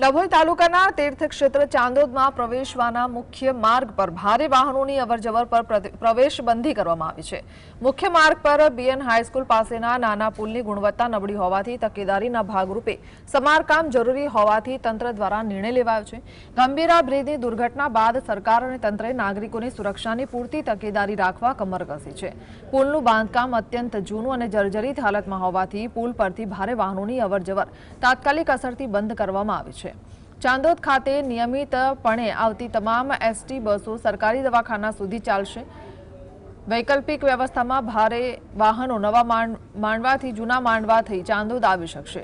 ડભોઈ તાલુકાના તીર્થક્ષેત્ર ચાંદોદમાં પ્રવેશવાના મુખ્ય માર્ગ પર ભારે વાહનોની અવરજવર પર પ્રવેશ પ્રવેશબંધી કરવામાં આવી છે. મુખ્ય માર્ગ પર બીએન હાઈસ્કૂલ પાસેના નાના પુલની ગુણવત્તા નબળી હોવાથી તકેદારીના ભાગરૂપે સમારકામ જરૂરી હોવાથી તંત્ર દ્વારા નિર્ણય લેવાયો છે. ગંભીરા બ્રિજની દુર્ઘટના બાદ સરકાર અને તંત્રે નાગરિકોની સુરક્ષાની પૂરતી તકેદારી રાખવા કમર કસી છે. પુલનું બાંધકામ અત્યંત જૂનું અને જર્જરિત હાલતમાં હોવાથી પુલ પરથી ભારે વાહનોની અવરજવર તાત્કાલિક અસરથી બંધ કરવામાં આવી છે. ચાંદોદ ખાતે નિયમિતપણે આવતી તમામ એસટી બસો સરકારી દવાખાના સુધી ચાલશે. વૈકલ્પિક વ્યવસ્થામાં ભારે વાહનો નવા માંડવાથી જૂના માંડવા ચાંદોદ આવી શકશે.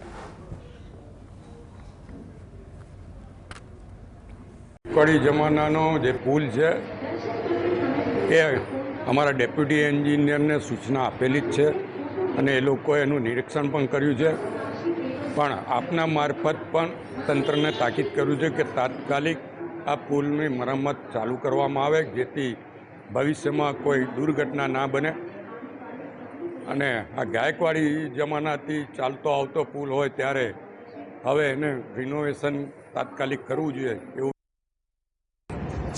કડી જમાનાનો જે પુલ છે, એ અમારા ડેપ્યુટી એન્જિનિયરને સૂચના આપેલી જ છે અને એ લોકોએ એનું નિરીક્ષણ પણ કર્યું છે. પણ આપના મારફત પણ તંત્રને તાકીદ કર્યું છે કે તાત્કાલિક આ પુલની મરમ્મત ચાલુ કરવામાં આવે, જેથી ભવિષ્યમાં કોઈ દુર્ઘટના ના બને. અને આ ગાયકવાડી જમાનાથી ચાલતો આવતો પુલ હોય ત્યારે હવે એને રિનોવેશન તાત્કાલિક કરવું જોઈએ એવું.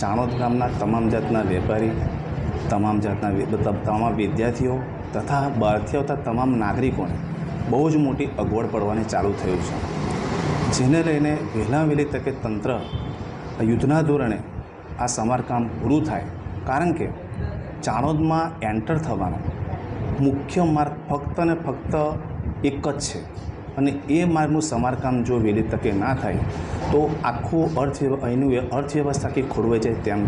ચાણોદ ગામના તમામ જાતના વેપારી, તમામ જાતના તમામ વિદ્યાર્થીઓ તથા બહારથી આવતા તમામ નાગરિકોને બહુ જ મોટી અગવડ પડવાની ચાલુ થયું છે. જેને લઈને વહેલા વહેલી તકે તંત્ર યુદ્ધના ધોરણે આ સમારકામ પૂરું થાય. કારણ કે ચાણોદમાં એન્ટર થવાનો મુખ્ય માર્ગ ફક્ત ને ફક્ત એક જ છે. અને એ માર્ગનું સમારકામ જો વહેલી તકે ના થાય, તો આખું અર્થ અહીંનું અર્થવ્યવસ્થા કે ખોરવાઈ જાય તેમ